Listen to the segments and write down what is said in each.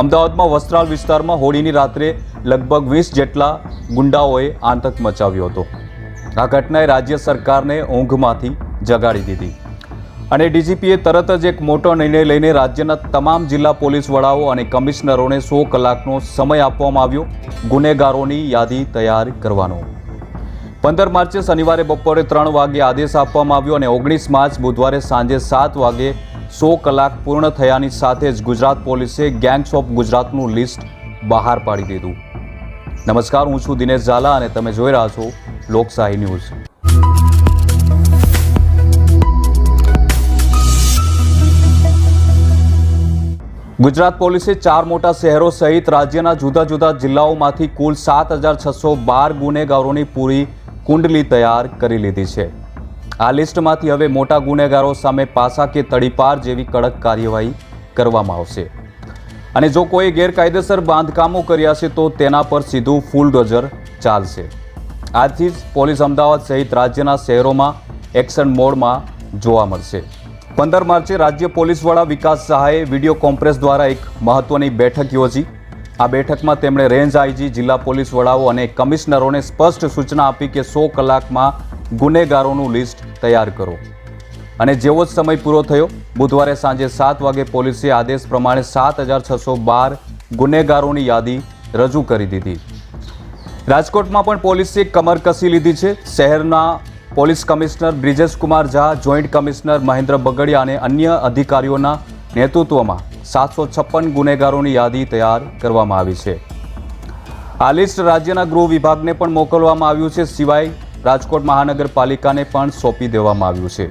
અમદાવાદમાં વસ્ત્રાલ વિસ્તારમાં હોળીની રાત્રે લગભગ વીસ જેટલા ગુંડાઓએ આતંક મચાવ્યો હતો. આ ઘટનાએ રાજ્ય સરકારને ઊંઘમાંથી જગાડી દીધી. અને ડીજીપીએ તરત જ એક મોટો નિર્ણય લઈને રાજ્યના તમામ જિલ્લા પોલીસ વડાઓ અને કમિશનરોને સો કલાકનો સમય આપવામાં આવ્યો. ગુનેગારોની યાદી તૈયાર કરવાનો. પંદર માર્ચે શનિવારે બપોરે ત્રણ વાગે આદેશ આપવામાં આવ્યો અને ઓગણીસ માર્ચ બુધવારે સાંજે સાત વાગે સો કલાક પૂર્ણ થયાની સાથે જ ગુજરાત પોલીસે ગેંગ્સ ઓફ ગુજરાતનું લિસ્ટ બહાર પાડી દીધું. નમસ્કાર, હું છું દિનેશ ઝાલા અને તમે જોઈ રહ્યા છો લોકશાહી ન્યૂઝ. ગુજરાત પોલીસે ચાર મોટા શહેરો સહિત રાજ્યના જુદા જુદા જિલ્લાઓમાંથી કુલ સાત હજાર છસો બાર ગુનેગારોની પૂરી કુંડલી તૈયાર કરી લીધી છે. આ લિસ્ટમાંથી હવે મોટા ગુનેગારો સામે પાસા કે તડીપાર જેવી કડક કાર્યવાહી કરવામાં આવશે. અને જો કોઈ ગેરકાયદેસર બાંધકામો કર્યા છે, તો તેના પર સીધું ફૂલ ડોઝર ચાલશે. આજથી જ પોલીસ અમદાવાદ સહિત રાજ્યના શહેરોમાં એક્શન મોડમાં જોવા મળશે. પંદર માર્ચે રાજ્ય પોલીસ વડા વિકાસ સહાયે વીડિયો કોન્ફરન્સ દ્વારા એક મહત્વની બેઠક યોજી. આ બેઠકમાં તેમણે રેન્જ આઈજી, જિલ્લા પોલીસ વડાઓ અને કમિશનરોને સ્પષ્ટ સૂચના આપી કે સો કલાકમાં ગુનેગારોનું લિસ્ટ તૈયાર કરો. અને જેવો જ સમય પૂરો થયો, બુધવારે સાંજે સાત વાગે પોલીસે આદેશ પ્રમાણે સાત હજાર છસો બાર ગુનેગારોની યાદી રજૂ કરી દીધી. રાજકોટમાં પણ પોલીસે કમર કસી લીધી છે. શહેરના police commissioner Brijesh Kumar Jha, joint commissioner Mahendra Bagadia અને અન્ય અધિકારીઓના નેતૃત્વમાં સાતસો છપ્પન ગુનેગારોની યાદી તૈયાર કરવામાં આવી છે. આ લિસ્ટ રાજ્યના ગૃહ વિભાગને પણ મોકલવામાં આવ્યું છે. સિવાય રાજકોટ મહાનગરપાલિકાને પણ સોંપી દેવામાં આવ્યું છે.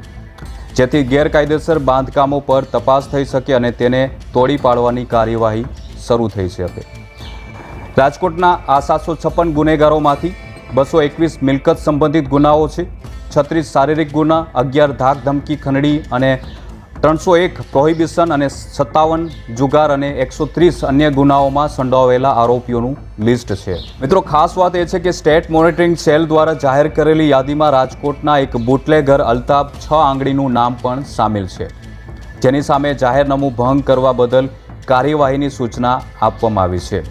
જેથી ગેરકાયદેસર બાંધકામો પર તપાસ થઈ શકે અને તેને તોડી પાડવાની કાર્યવાહી શરૂ થઈ શકે રાજકોટના આ સાતસો છપ્પન ગુનેગારોમાંથી બસો એકવીસ મિલકત સંબંધિત ગુનાઓ છે, છત્રીસ શારીરિક ગુના, અગિયાર ધાક ધમકી ખંડણી અને ત્રણસો એક પ્રોહિબિશન અને સત્તાવન જુગાર અને એકસો ત્રીસ અન્ય ગુનાઓમાં સંડોવાયેલા આરોપીઓનું લિસ્ટ છે. મિત્રો, ખાસ વાત એ છે કે સ્ટેટ મોનિટરિંગ સેલ દ્વારા જાહેર કરેલી યાદીમાં રાજકોટના એક બુટલેગર અલ્તાફ છ આંગળીનું નામ પણ સામેલ છે. જેની સામે જાહેરનામું ભંગ કરવા બદલ કાર્યવાહીની સૂચના આપવામાં આવી છે.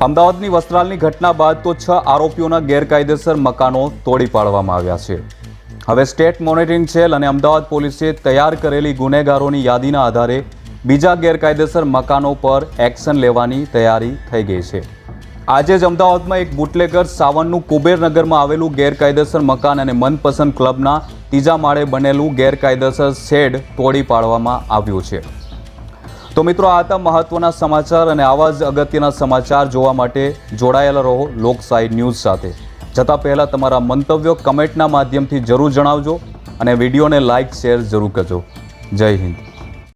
અમદાવાદની વસ્ત્રાલની ઘટના બાદ તો છ આરોપીઓના ગેરકાયદેસર મકાનો તોડી પાડવામાં આવ્યા છે. હવે સ્ટેટ મોનિટરિંગ સેલ અને અમદાવાદ પોલીસે તૈયાર કરેલી ગુનેગારોની યાદીના આધારે બીજા ગેરકાયદેસર મકાનો પર એક્શન લેવાની તૈયારી થઈ ગઈ છે. આજે જ અમદાવાદમાં એક બુટલેગર સાવનનું કુબેરનગરમાં આવેલું ગેરકાયદેસર મકાન અને મનપસંદ ક્લબના ત્રીજા માળે બનેલું ગેરકાયદેસર શેડ તોડી પાડવામાં આવ્યું છે. તો મિત્રો, આ હતા મહત્વના સમાચાર અને આવા જ અગત્યના સમાચાર જોવા માટે જોડાયેલા રહો લોકશાહી ન્યૂઝ સાથે. જતાં પહેલાં તમારા મંતવ્યો કમેન્ટના માધ્યમથી જરૂર જણાવજો અને વિડીયોને લાઇક, શેર જરૂર કરજો. જય હિન્દ.